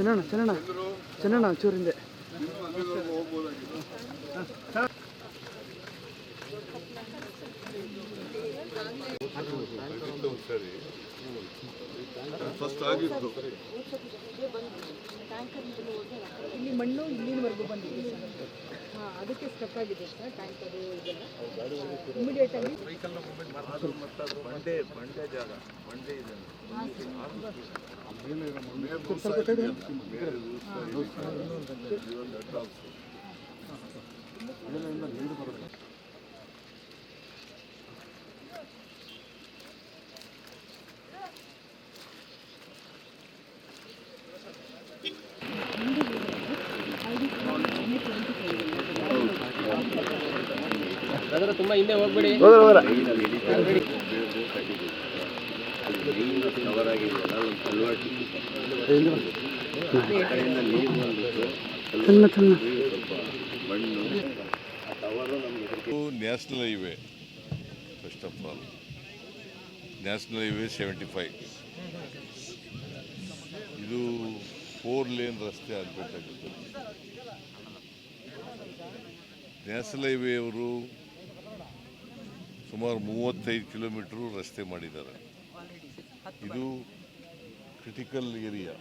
ಚೆನ್ನಣ್ಣ ಚೆನ್ನಣ್ಣ ಚೆನ್ನಣ್ಣ ಚೂರಿಂದೆ. ಹಿಂದೆ ಫಸ್ಟ್ ಆಗಿತ್ತು. ಇಲ್ಲಿ ಮಣ್ಣು ಇಲ್ಲಿನವರೆಗೂ ಬಂದಿದೆ ಸರ್. ಹಾಂ ಅದಕ್ಕೆ ಸ್ಟಕ್ ಆಗಿದೆ ಸರ್ ಟ್ಯಾಂಕರ್ ಇದೆಲ್ಲ ಇಮಿಡಿಯೇಟ್ ಆಗಿ? ಬಂಡೆ ಬಂಡೆ ಜಾಗ ಬಂಡೆ ಇದೆ. ನೀರು ಅದರ ತುಂಬ ಹಿಂದೆ ಹೋಗ್ಬೇಡಿ ಕವರ್ ಆಗಿದೆಯಲ್ಲ ಒಂದು ಕಲ್ವರ್ಟ್ ಆ ಕಡೆಯಿಂದ ನೀರು ಬಂದ್ಬಿಟ್ಟು ಚೆನ್ನ ಚೆನ್ನ ಸ್ವಲ್ಪ ಮಣ್ಣು ಆ ಟವರು ನಮಗೆ national highway first of all national highway seventy five ಇದು ಫೋರ್ ಲೇನ್ ರಸ್ತೆ ಆಗಬೇಕಾಗುತ್ತೆ. ನ್ಯಾಷನಲ್ ಹೈವೇ ಅವರು ಸುಮಾರು ಮೂವತ್ತೈದು ಕಿಲೋಮೀಟ್ರು ರಸ್ತೆ ಮಾಡಿದ್ದಾರೆ. ಇದು ಕ್ರಿಟಿಕಲ್ ಏರಿಯಾ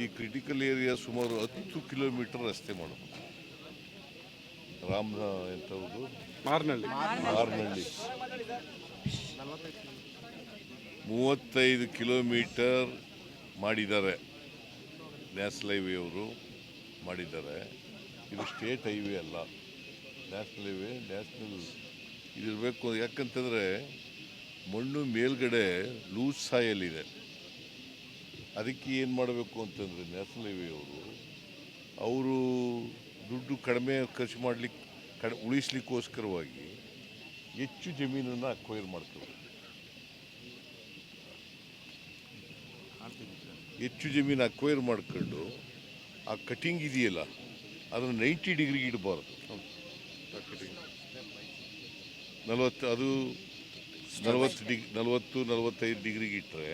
ಈ ಕ್ರಿಟಿಕಲ್ ಏರಿಯಾ ಸುಮಾರು ಹತ್ತು ಕಿಲೋಮೀಟರ್ ರಸ್ತೆ ಮಾಡಬೇಕು. ರಾಮ ಎಂಥವ್ರು ಮಾರ್ನಳ್ಳಿ. ಮಾರ್ನಳ್ಳಿ. ಮೂವತ್ತೈದು ಕಿಲೋಮೀಟರ್ ಮಾಡಿದ್ದಾರೆ. ನ್ಯಾಷನಲ್ ಹೈವೇ ಅವರು ಮಾಡಿದ್ದಾರೆ. ಇದು ಸ್ಟೇಟ್ ಹೈವೇ ಅಲ್ಲ. ನ್ಯಾಷನಲ್ ಹೈವೇ ನ್ಯಾಷನಲ್ ಇದಿರಬೇಕು ಯಾಕಂತಂದರೆ ಮಣ್ಣು ಮೇಲ್ಗಡೆ ಲೂಸ್ ಸಾಯಲ್ಲಿದೆ ಅದಕ್ಕೆ ಏನು ಮಾಡಬೇಕು ಅಂತಂದರೆ ನ್ಯಾಷನಲ್ ಹೈವೇ ಅವರು ಅವರು ದುಡ್ಡು ಕಡಿಮೆ ಖರ್ಚು ಮಾಡಲಿಕ್ಕೆ ಕಡ ಉಳಿಸ್ಲಿಕ್ಕೋಸ್ಕರವಾಗಿ ಹೆಚ್ಚು ಜಮೀನನ್ನು ಅಕ್ವೈರ್ ಮಾಡ್ತಾರೆ. ಹೆಚ್ಚು ಜಮೀನು ಅಕ್ವೈರ್ ಮಾಡ್ಕೊಂಡು ಆ ಕಟಿಂಗ್ ಇದೆಯಲ್ಲ, ಅದನ್ನು ನೈಂಟಿ ಡಿಗ್ರಿಗೆ ಇಡಬಾರ್ದು. ನಲವತ್ತು, ಅದು ನಲವತ್ತು ಡಿಗ್, ನಲವತ್ತು, ನಲವತ್ತೈದು ಡಿಗ್ರಿಗೆ ಇಟ್ಟರೆ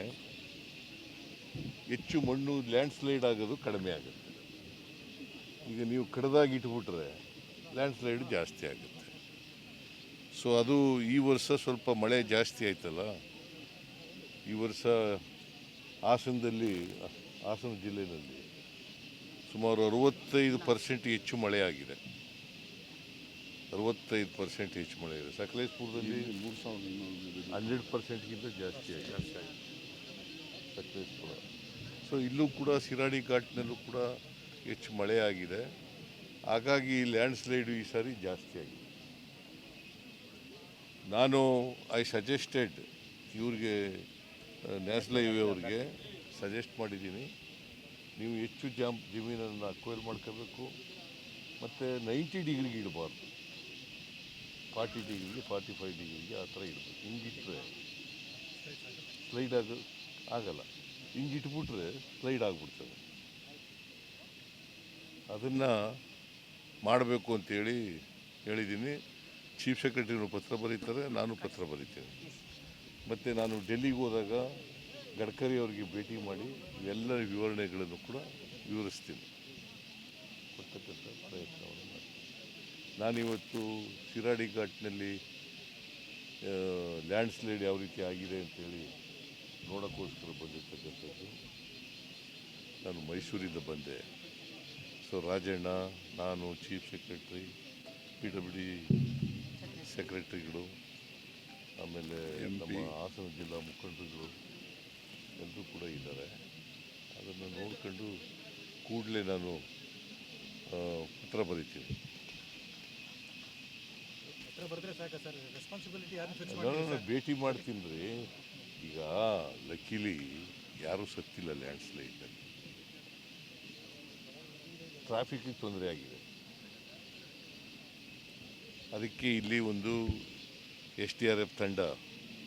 ಹೆಚ್ಚು ಮಣ್ಣು ಲ್ಯಾಂಡ್ ಸ್ಲೈಡ್ ಆಗೋದು ಕಡಿಮೆ ಆಗುತ್ತೆ. ಈಗ ನೀವು ಕಡದಾಗಿ ಇಟ್ಬಿಟ್ರೆ ಲ್ಯಾಂಡ್ ಸ್ಲೈಡ್ ಜಾಸ್ತಿ ಆಗುತ್ತೆ. ಸೊ ಅದು ಈ ವರ್ಷ ಸ್ವಲ್ಪ ಮಳೆ ಜಾಸ್ತಿ ಆಯ್ತಲ್ಲ, ಈ ವರ್ಷ ಹಾಸನದಲ್ಲಿ, ಹಾಸನ ಜಿಲ್ಲೆಯಲ್ಲಿ ಸುಮಾರು ಅರವತ್ತೈದು ಪರ್ಸೆಂಟ್ ಹೆಚ್ಚು ಮಳೆ ಅರವತ್ತೈದು ಪರ್ಸೆಂಟ್ ಹೆಚ್ಚು ಮಳೆ ಇದೆ. ಸಕಲೇಶ್ಪುರದಲ್ಲಿ ಮೂರು ಸಾವಿರದ ಹಂಡ್ರೆಡ್ ಪರ್ಸೆಂಟ್ಗಿಂತ ಜಾಸ್ತಿ ಆಗಿದೆ. ಸಕಲೇಶ್ಪುರ. ಸೊ ಇಲ್ಲೂ ಕೂಡ ಸಿರಾಡಿ ಘಾಟ್ನಲ್ಲೂ ಕೂಡ ಹೆಚ್ಚು ಮಳೆ ಆಗಿದೆ. ಹಾಗಾಗಿ ಲ್ಯಾಂಡ್ ಸ್ಲೈಡು ಈ ಸಾರಿ ಜಾಸ್ತಿ ಆಗಿದೆ. ನಾನು ಐ ಸಜೆಸ್ಟೆಡ್ ಇವ್ರಿಗೆ ನ್ಯಾಷನಲ್ ಹೈವೇ ಅವ್ರಿಗೆ ಸಜೆಸ್ಟ್ ಮಾಡಿದ್ದೀನಿ. ನೀವು ಹೆಚ್ಚು ಜಾಮ್ ಜಮೀನನ್ನು ಅಕ್ವೈರ್ ಮಾಡ್ಕೋಬೇಕು. ಮತ್ತು ನೈಂಟಿ ಡಿಗ್ರಿಗೆ ಇಡಬಾರ್ದು. ಫಾರ್ಟಿ ಡಿಗ್ರಿಗೆ ಫಾರ್ಟಿ ಫೈವ್ ಡಿಗ್ರಿಗೆ ಆ ಥರ ಇಡಬೇಕು ಹಿಂಗಿಟ್ರೆ ಸ್ಲೈಡ್ ಆಗ, ಆಗಲ್ಲ. ಹಿಂಗಿಟ್ಬಿಟ್ರೆ ಸ್ಲೈಡ್ ಆಗಿಬಿಡ್ತದೆ. ಅದನ್ನು ಮಾಡಬೇಕು ಅಂತೇಳಿ ಹೇಳಿದ್ದೀನಿ. ಚೀಫ್ ಸೆಕ್ರೆಟರಿನೂ ಪತ್ರ ಬರೀತಾರೆ, ನಾನು ಪತ್ರ ಬರೀತೇನೆ. ಮತ್ತು ನಾನು ಡೆಲ್ಲಿಗೆ ಹೋದಾಗ ಗಡ್ಕರಿ ಅವರಿಗೆ ಭೇಟಿ ಮಾಡಿ ಎಲ್ಲ ವಿವರಣೆಗಳನ್ನು ಕೂಡ ವಿವರಿಸ್ತೀನಿ. ಮಾಡ್ತೀನಿ ನಾನಿವತ್ತು ಶಿರಾಡಿ ಘಾಟ್ನಲ್ಲಿ ಲ್ಯಾಂಡ್ ಸ್ಲೈಡ್ ಯಾವ ರೀತಿ ಆಗಿದೆ ಅಂತೇಳಿ ನೋಡೋಕ್ಕೋಸ್ಕರ ಬಂದಿರ್ತಕ್ಕಂಥದ್ದು. ನಾನು ಮೈಸೂರಿಂದ ಬಂದೆ. ಸೊ ರಾಜಣ್ಣ ನಾನು chief secretary P W D ಸೆಕ್ರೆಟ್ರಿಗಳು ಆಮೇಲೆ ನಮ್ಮ ಹಾಸನ ಜಿಲ್ಲಾ ಮುಖಂಡರುಗಳು ಎಲ್ಲರೂ ಕೂಡ ಇದ್ದಾರೆ. ಅದನ್ನು ನೋಡಿಕೊಂಡು ಕೂಡಲೇ ನಾನು ಪತ್ರ ಬರೀತೀನಿ. ನಾನು ಭೇಟಿ ಮಾಡ್ತೀನಿ ಈಗ ಲಕ್ಕಿಲಿ ಯಾರೂ ಸತ್ತಿಲ್ಲ ಲ್ಯಾಂಡ್ ಸ್ಲೈಡ್ನಲ್ಲಿ ಟ್ರಾಫಿಕ್ಗೆ ತೊಂದರೆ ಆಗಿದೆ. ಅದಕ್ಕೆ ಇಲ್ಲಿ ಒಂದು ಎಸ್ ಡಿ ಆರ್ ಎಫ್ ತಂಡ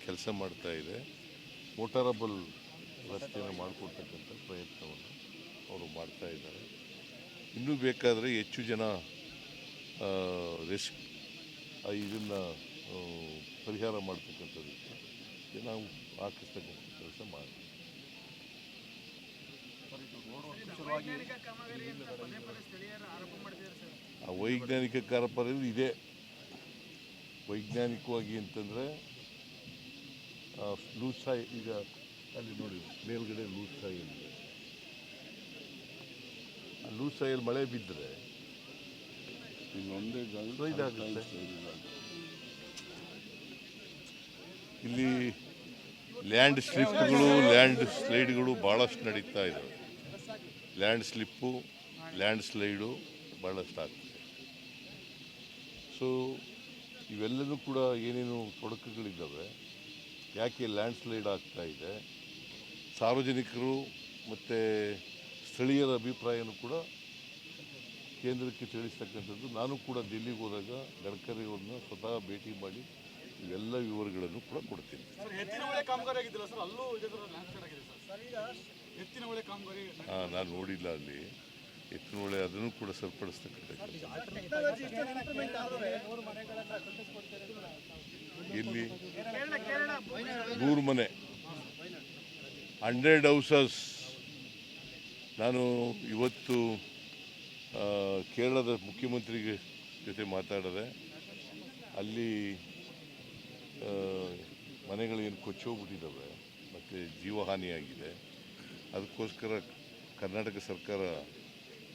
ಕೆಲಸ ಮಾಡ್ತಾ ಇದೆ. ಮೋಟಾರಬಲ್ ರಸ್ತೆಯನ್ನು ಮಾಡಿಕೊಡ್ತಕ್ಕಂಥ ಪ್ರಯತ್ನವನ್ನು ಅವರು ಮಾಡ್ತಾ ಇದ್ದಾರೆ. ಇನ್ನೂ ಬೇಕಾದರೆ ಹೆಚ್ಚು ಜನ ರೆಸ್ ಇದನ್ನು ಪರಿಹಾರ ಮಾಡ್ತಕ್ಕಂಥದ್ದು ನಾವು ಹಾಕಿಸ್ತಕ್ಕಂಥ ಕೆಲಸ ಮಾಡಿ. ವೈಜ್ಞಾನಿಕವಾಗಿ ಆ ವೈಜ್ಞಾನಿಕ ಕಾರ್ಪರ ಇದೆ. ವೈಜ್ಞಾನಿಕವಾಗಿ ಅಂತಂದರೆ ಲೂಸಾಯಿ ಸಾಯಿ ಈಗ ಅಲ್ಲಿ ನೋಡಿ ಮೇಲ್ಗಡೆ ಲೂಸಾಯಿ ಇದೆ ಆ ಲೂಸಾಯಲ್ಲಿ ಮಳೆ ಬಿದ್ದರೆ ಇಲ್ಲಿ ಲ್ಯಾಂಡ್ ಸ್ಲಿಪ್ಗಳು ಲ್ಯಾಂಡ್ ಸ್ಲೈಡ್ಗಳು ಭಾಳಷ್ಟು ನಡೀತಾ ಇದ್ದಾವೆ ಲ್ಯಾಂಡ್ ಸ್ಲಿಪ್ಪು ಲ್ಯಾಂಡ್ ಸ್ಲೈಡು ಭಾಳಷ್ಟು ಆಗ್ತದೆ. ಸೊ ಇವೆಲ್ಲವೂ ಕೂಡ ಏನೇನು ತೊಡಕುಗಳಿದ್ದಾವೆ? ಯಾಕೆ ಲ್ಯಾಂಡ್ ಸ್ಲೈಡ್ ಆಗ್ತಾ ಇದೆ? ಸಾರ್ವಜನಿಕರು ಮತ್ತು ಸ್ಥಳೀಯರ ಅಭಿಪ್ರಾಯನೂ ಕೂಡ ಕೇಂದ್ರಕ್ಕೆ ತಿಳಿಸ್ತಕ್ಕಂಥದ್ದು ನಾನು ಕೂಡ ದಿಲ್ಲಿಗೆ ಹೋದಾಗ ಗಡ್ಕರಿ ಅವ್ರನ್ನ ಸ್ವತಃ ಭೇಟಿ ಮಾಡಿ ಇವೆಲ್ಲ ವಿವರಗಳನ್ನು ಕೂಡ ಕೊಡ್ತೀನಿ. ಹಾಂ ನಾನು ನೋಡಿಲ್ಲ ಅಲ್ಲಿ. ಎತ್ತಿನೊಳೆ ಅದನ್ನು ಕೂಡ ಸರಿಪಡಿಸ್ತಕ್ಕಂಥ ಇಲ್ಲಿ ನೂರು ಮನೆ. Hundred houses. ನಾನು ಇವತ್ತು ಕೇರಳದ ಮುಖ್ಯಮಂತ್ರಿಗೆ ಜೊತೆ ಮಾತಾಡಿದೆ ಅಲ್ಲಿ ಮನೆಗಳೇನು ಕೊಚ್ಚೋಗ್ಬಿಟ್ಟಿದ್ದಾವೆ ಮತ್ತು ಜೀವಹಾನಿಯಾಗಿದೆ. ಅದಕ್ಕೋಸ್ಕರ ಕರ್ನಾಟಕ ಸರ್ಕಾರ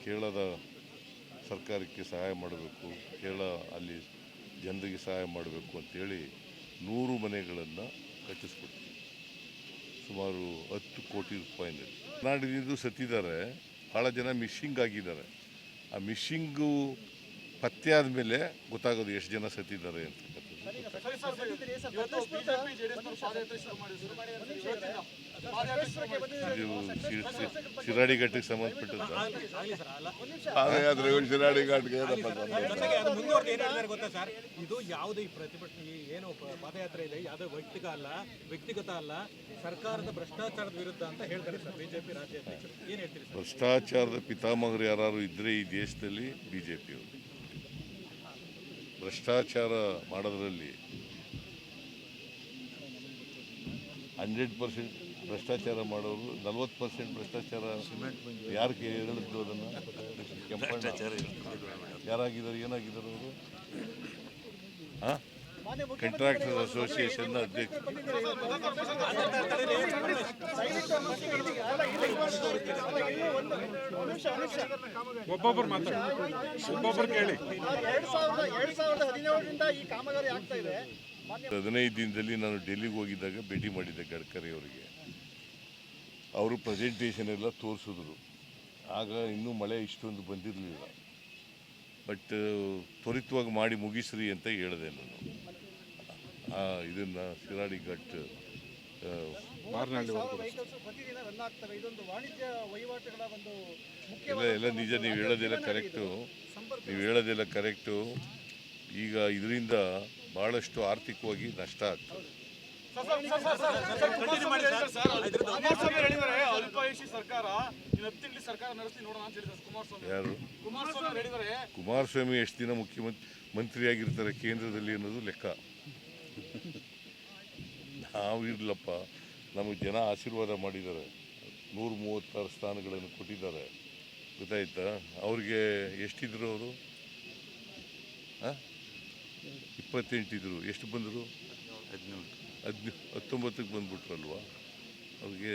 ಕೇರಳದ ಸರ್ಕಾರಕ್ಕೆ ಸಹಾಯ ಮಾಡಬೇಕು, ಕೇರಳ ಅಲ್ಲಿ ಜನರಿಗೆ ಸಹಾಯ ಮಾಡಬೇಕು ಅಂತೇಳಿ ನೂರು ಮನೆಗಳನ್ನು ಕಟ್ಟಿಸ್ಕೊಡ್ತೀವಿ. ಸುಮಾರು ಹತ್ತು ಕೋಟಿ ರೂಪಾಯಿನಲ್ಲಿ ಕರ್ನಾಟಕದಿಂದ ಸತ್ತಿದ್ದಾರೆ ಭಾಳ ಜನ ಮಿಸ್ಸಿಂಗ್ ಆಗಿದ್ದಾರೆ. ಆ ಮಿಷಿಂಗು ಪತ್ತೆ ಆದಮೇಲೆ ಗೊತ್ತಾಗೋದು ಎಷ್ಟು ಜನ ಸತ್ತಿದ್ದಾರೆ ಅಂತಕ್ಕಂಥದ್ದು ಶಿರಾಡಿ ಘಟ್ಟಕ್ಕೆ ಸಂಬಂಧಪಟ್ಟದ್ದು ಶಿರಾಡಿ ಘಾಟ್ಗೆ ಮುಂದುವರೆದು ಏನು ಗೊತ್ತಾ ಸರ್ ಇದು ಯಾವುದೇ ಈ ಪ್ರತಿಭಟನೆ ಏನು ಪಾದಯಾತ್ರೆ ಇದೆ ಯಾವುದೇ ವೈಯಕ್ತಿಕ ಅಲ್ಲ ವ್ಯಕ್ತಿಗತ ಅಲ್ಲ ಸರ್ಕಾರದ ಭ್ರಷ್ಟಾಚಾರದ ವಿರುದ್ಧ ಅಂತ ಹೇಳ್ತಾರೆ ಸರ್ ಬಿಜೆಪಿ ರಾಜ್ಯಾಧ್ಯಕ್ಷರು ಏನ್ ಹೇಳ್ತೀರಿ ಭ್ರಷ್ಟಾಚಾರದ ಪಿತಾಮಹರು ಯಾರು ಇದ್ರೆ ಈ ದೇಶದಲ್ಲಿ ಬಿಜೆಪಿಯವರು. ಭ್ರಷ್ಟಾಚಾರ ಮಾಡೋದರಲ್ಲಿ ಹಂಡ್ರೆಡ್ ಪರ್ಸೆಂಟ್ ಭ್ರಷ್ಟಾಚಾರ ಮಾಡೋರು ನಲ್ವತ್ತು ಪರ್ಸೆಂಟ್ ಭ್ರಷ್ಟಾಚಾರ ಯಾರು ಹೇಳಿದ್ರು ಅದನ್ನು? ಯಾರಾಗಿದ್ದಾರೆ ಏನಾಗಿದ್ದಾರೆ ಅವರು? ಹಾಂ ಕಂಟ್ರಾಕ್ಟರ್ ಅಸೋಸಿಯೇಷನ್ನ ಅಧ್ಯಕ್ಷ. ಒಬ್ಬೊಬ್ಬರು ಮಾತಾಡಿ. ಒಬ್ಬೊಬ್ಬರು ಕೇಳಿ. ಹದಿನೈದು ದಿನದಲ್ಲಿ ನಾನು ಡೆಲ್ಲಿಗೆ ಹೋಗಿದ್ದಾಗ ಭೇಟಿ ಮಾಡಿದ್ದೆ ಗಡ್ಕರಿ ಅವರಿಗೆ. ಅವರು ಪ್ರೆಸೆಂಟೇಷನ್ ಎಲ್ಲ ತೋರಿಸಿದ್ರು. ಆಗ ಇನ್ನೂ ಮಳೆ ಇಷ್ಟೊಂದು ಬಂದಿರಲಿಲ್ಲ. ಬಟ್ ತ್ವರಿತವಾಗಿ ಮಾಡಿ ಮುಗಿಸ್ರಿ ಅಂತ ಹೇಳಿದೆ ನಾನು. ಇದನ್ನು ಶಿರಾಡಿ ಘಟ್ ಇಲ್ಲ ಎಲ್ಲ ನಿಜ ನೀವು ಹೇಳೋದೆಲ್ಲ ಕರೆಕ್ಟು. ನೀವು ಹೇಳೋದೆಲ್ಲ ಕರೆಕ್ಟು. ಈಗ ಇದರಿಂದ ಭಾಳಷ್ಟು ಆರ್ಥಿಕವಾಗಿ ನಷ್ಟ ಆಗ್ತದೆ. ಯಾರು? ಕುಮಾರಸ್ವಾಮಿ ಎಷ್ಟು ದಿನ ಮುಖ್ಯಮಂತ್ರಿ ಮಂತ್ರಿಯಾಗಿರ್ತಾರೆ ಕೇಂದ್ರದಲ್ಲಿ ಅನ್ನೋದು ಲೆಕ್ಕ. ನಾವು ಇರಲಪ್ಪ ನಮಗೆ ಜನ ಆಶೀರ್ವಾದ ಮಾಡಿದ್ದಾರೆ. ನೂರ ಮೂವತ್ತಾರು ಸ್ಥಾನಗಳನ್ನು ಕೊಟ್ಟಿದ್ದಾರೆ. ಗೊತ್ತಾಯ್ತಾ? ಅವ್ರಿಗೆ ಎಷ್ಟಿದ್ರು ಅವರು? ಇಪ್ಪತ್ತೆಂಟಿದ್ರು. ಎಷ್ಟು ಬಂದರು? ಹದಿನೇಳು ಹದಿನ ಹತ್ತೊಂಬತ್ತಕ್ಕೆ ಬಂದ್ಬಿಟ್ರಲ್ವಾ? ಅವ್ರಿಗೆ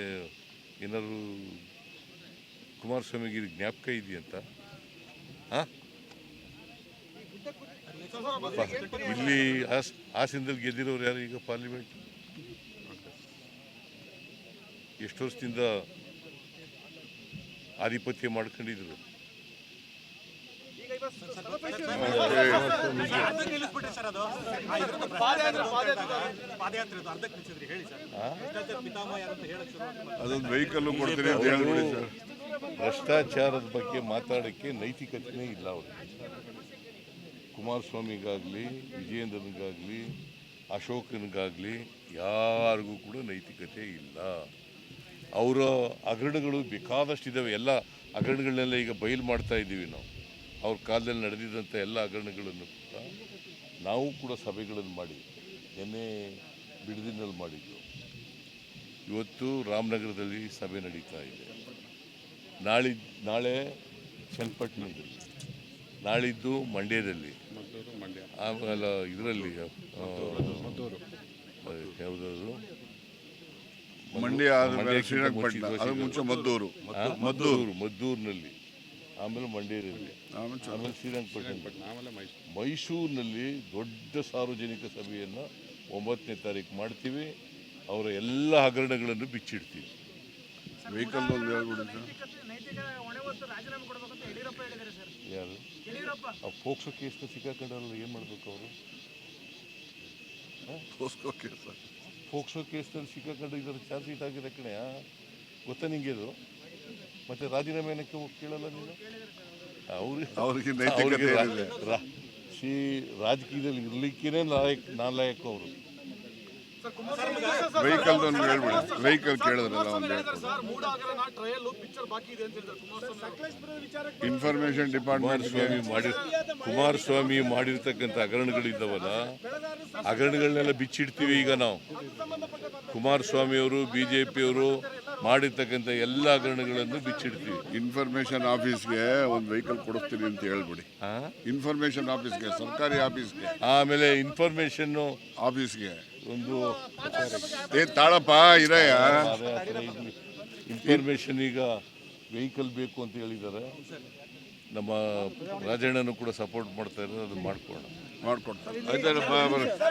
ಏನಾದ್ರು ಕುಮಾರಸ್ವಾಮಿಗೆ ಇದು ಜ್ಞಾಪಕ ಇದೆಯಂತ? ಹಾಂ ಇಲ್ಲಿ ಹಾಸ್ ಹಾಸನದಲ್ಲಿ ಗೆದ್ದಿರೋರು ಯಾರು ಈಗ ಪಾರ್ಲಿಮೆಂಟ್ ಎಷ್ಟು ವರ್ಷದಿಂದ ಆಧಿಪತ್ಯ ಮಾಡ್ಕೊಂಡಿದ್ರು ಅರ್ಧಕ್ಕೆ ನಿಲ್ಲಿಸ್ಬಿಟ್ರಿ ಸರ್ ಅದು ಆ ಇದ್ರದ್ದು ಭ್ರಷ್ಟಾಚಾರ ಪಾದಯಾತ್ರೆ ಅದು ಅರ್ಧಕ್ಕೆ ನಿಲ್ಲಿಸಿದ್ರಿ ಹೇಳಿ ಸರ್ ಭ್ರಷ್ಟಾಚಾರ ಪಿತಾಮಹ ಯಾರು ಅಂತ ವರ್ಷದಿಂದ ಆಧಿಪತ್ಯ ಮಾಡ್ಕೊಂಡಿದ್ರು. ಅದೊಂದು ವೆಹಿಕಲ್ ಭ್ರಷ್ಟಾಚಾರದ ಬಗ್ಗೆ ಮಾತಾಡೋಕ್ಕೆ ನೈತಿಕತೆನೇ ಇಲ್ಲ ಅವರು ಕುಮಾರಸ್ವಾಮಿಗಾಗಲಿ ವಿಜಯೇಂದ್ರನಿಗಾಗಲಿ ಅಶೋಕನಿಗಾಗಲಿ ಯಾರಿಗೂ ಕೂಡ ನೈತಿಕತೆ ಇಲ್ಲ. ಅವರ ಹಗರಣಗಳು ಬೇಕಾದಷ್ಟಿದ್ದಾವೆ ಎಲ್ಲ ಹಗರಣಗಳನ್ನೆಲ್ಲ ಈಗ ಬಯಲು ಮಾಡ್ತಾ ಇದ್ದೀವಿ ನಾವು. ಅವ್ರ ಕಾಲದಲ್ಲಿ ನಡೆದಿದ್ದಂಥ ಎಲ್ಲ ಹಗರಣಗಳನ್ನು ಕೂಡ ನಾವು ಕೂಡ ಸಭೆಗಳನ್ನು ಮಾಡಿ ನಿನ್ನೆ ಬಿಡದಿನಲ್ಲಿ ಮಾಡಿದ್ದು. ಇವತ್ತು ರಾಮನಗರದಲ್ಲಿ ಸಭೆ ನಡೀತಾ ಇದೆ. ನಾಳೆ ನಾಳೆ ಚನ್ನಪಟ್ಟಣದಲ್ಲಿ ನಾಳಿದ್ದು ಮಂಡ್ಯದಲ್ಲಿ. ಆಮೇಲೆ ಇದರಲ್ಲಿ ಯಾವುದಾದ್ರು? ಮಂಡ್ಯ ಆದ್ಮೇಲೆ ಶ್ರೀರಂಗಪಟ್ಟಣ ಮುಂಚೆ ಅದು ಮುಂಚೆ ಮದ್ದೂರು. ಮದ್ದೂರು. ಮದ್ದೂರಿನಲ್ಲಿ. ಆಮೇಲೆ ಮಂಡ್ಯದಲ್ಲಿ. ಆಮೇಲೆ ಶ್ರೀರಂಗಪಟ್ಟಣ. ಆಮೇಲೆ ಮೈಸೂರಿನಲ್ಲಿ ದೊಡ್ಡ ಸಾರ್ವಜನಿಕ ಸಭೆಯನ್ನು ಒಂಬತ್ತನೇ ತಾರೀಕು ಮಾಡ್ತೀವಿ. ಅವರ ಎಲ್ಲ ಹಗರಣಗಳನ್ನು ಬಿಚ್ಚಿಡ್ತೀವಿ. ವೆಹಿಕಲ್ ಒಂದು ಯಾರು? ಆ ಫೋಕ್ಸೋ ಕೇಸ್ನ ಸಿಕ್ಕಾಕೊಂಡಲ್ಲ ಏನು ಮಾಡಬೇಕು ಅವರು? ಫೋಕ್ಸೋ ಕೇಸ್ ಫೋಕ್ಸೋ ಕೇಸ್ನಲ್ಲಿ ಸಿಕ್ಕಾಕೊಂಡು ಇದರ ಚಾರ್ಜ್ ಶೀಟ್ ಆಗಿದೆ ಕಣೆ ಗೊತ್ತಾ ನಿಂಗೆ ಇದು? ಮತ್ತೆ ರಾಜೀನಾಮೆ ಏನಕ್ಕೆ ಹೋಗಿ ಕೇಳಲ್ಲ ನೀನು? ಅವ್ರಿಗೆ ಅವ್ರಿಗೆ ನೈತಿಕತೆ ಏನಿದೆ ಶ್ರೀ ರಾಜಕೀಯದಲ್ಲಿ ಇರ್ಲಿಕ್ಕೇನೆ ನಾಯಕ್ ನಾಲಾಯಕ ಅವರು. ವೆಹಿಕಲ್ ಒಂದು ಹೇಳ್ಬಿಡಿ. ವೆಹಿಕಲ್ ಕೇಳಿದ್ರಲ್ಲ ಒಂದು ಇನ್ಫಾರ್ಮೇಶನ್ ಡಿಪಾರ್ಟ್ಮೆಂಟ್ ಸ್ವಾಮಿ ಮಾಡಿ ಕುಮಾರಸ್ವಾಮಿ ಮಾಡಿರ್ತಕ್ಕಂಥ ಹಗರಣಗಳಿದ್ದವಲ್ಲ ಹಗರಣಗಳನ್ನೆಲ್ಲ ಬಿಚ್ಚಿಡ್ತೀವಿ ಈಗ ನಾವು. ಕುಮಾರಸ್ವಾಮಿ ಅವರು ಬಿ ಜೆ ಪಿಯವರು ಮಾಡಿರ್ತಕ್ಕಂಥ ಎಲ್ಲ ಹಗರಣಗಳನ್ನು ಬಿಚ್ಚಿಡ್ತೀವಿ. ಇನ್ಫಾರ್ಮೇಶನ್ ಆಫೀಸ್ಗೆ ಒಂದು ವೆಹಿಕಲ್ ಕೊಡಿಸ್ತೀನಿ ಅಂತ ಹೇಳ್ಬಿಡಿ. ಆ? ಇನ್ಫಾರ್ಮೇಶನ್ ಆಫೀಸ್ಗೆ ಸರ್ಕಾರಿ ಆಫೀಸ್ಗೆ ಆಮೇಲೆ ಇನ್ಫಾರ್ಮೇಶನ್ ಆಫೀಸ್ಗೆ ಒಂದು ಏ ತಾಳಪ್ಪ ಇರಯ್ಯ ಇನ್ಫಾರ್ಮೇಶನ್ ಈಗ ವೆಹಿಕಲ್ ಬೇಕು ಅಂತ ಹೇಳಿದ್ದಾರೆ. ನಮ್ಮ ರಾಜಣ್ಣನು ಕೂಡ ಸಪೋರ್ಟ್ ಮಾಡ್ತಾ ಇರೋದು ಅದನ್ನು ಮಾಡ್ಕೊಳ್ಳೋಣ. ಮಾಡ್ಕೊಡ್ತಾರೆ.